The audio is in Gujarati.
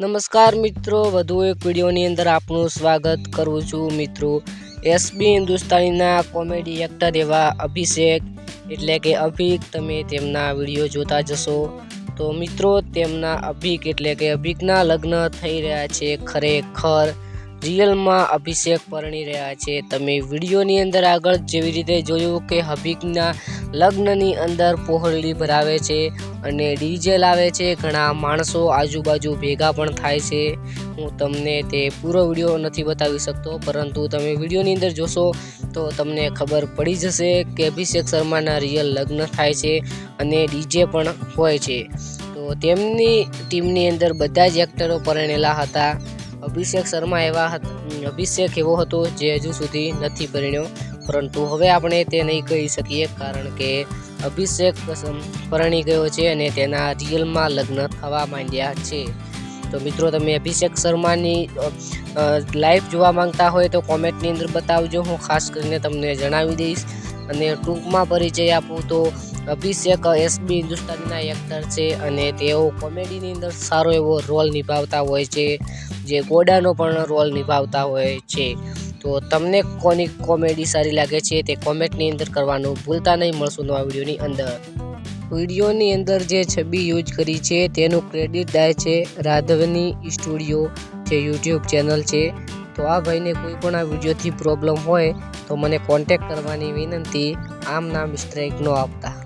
નમસ્કાર મિત્રો, વધુ એક વિડીયોની અંદર આપનું સ્વાગત કરું છું મિત્રો. એસબી હિન્દુસ્તાનીના કોમેડી એક્ટર એવા અભિષેક, એટલે કે અભિક, તમે તેમના વીડિયો જોતા જશો. તો મિત્રો, તેમના અભિક, એટલે કે અભિકના લગ્ન થઈ રહ્યા છે ખરેખર. રિયલમાં અભિષેક પરણી રહ્યા છે. તમે વિડીયોની અંદર આગળ જેવી રીતે જોયું કે હબીકના લગ્નની અંદર પહોળી ભરાવે છે અને ડીજે લાવે છે, ઘણા માણસો આજુબાજુ ભેગા પણ થાય છે. હું તમને તે પૂરો વીડિયો નથી બતાવી શકતો, પરંતુ તમે વિડીયોની અંદર જોશો તો તમને ખબર પડી જશે કે અભિષેક શર્માના રિયલ લગ્ન થાય છે અને ડીજે પણ હોય છે. તો તેમની ટીમની અંદર બધા જ એક્ટરો પરણેલા હતા. અભિષેક શર્મા એવા અભિષેક એવો હતો જે હજુ સુધી નથી પરણ્યો. પરંતુ હવે આપણે તે નહીં કહી શકીએ કારણ કે અભિષેક પરણી ગયો છે અને તેના રિયલમાં લગ્ન થવા માંડ્યા છે. તો મિત્રો, તમે અભિષેક શર્માની લાઈફ જોવા માંગતા હોય તો કોમેન્ટની અંદર બતાવજો. હું ખાસ કરીને તમને જણાવી દઈશ. અને ટૂંકમાં પરિચય આપું તો અભિષેક એસબી હિન્દુસ્તાનીના એક્ટર છે અને તેઓ કોમેડીની અંદર સારો એવો રોલ નિભાવતા હોય છે. જે ગોડાનો પણ રોલ નિભાવતા હોય છે. તો તમને કોની કોમેડી સારી લાગે છે તે કોમેન્ટની અંદર કરવાનું ભૂલતા નહીં. મળશું નવા વિડીયોની અંદર. વિડીયોની અંદર જે છબી યુઝ કરી છે તેનું ક્રેડિટ જાય છે રાધવની સ્ટુડિયો, જે યુટ્યુબ ચેનલ છે. તો આ ભાઈને કોઈ પણ આ વિડીયોથી પ્રોબ્લેમ હોય તો મને કોન્ટેક્ટ કરવાની વિનંતી. આમ નામ સ્ટ્રાઇક ન આપતા.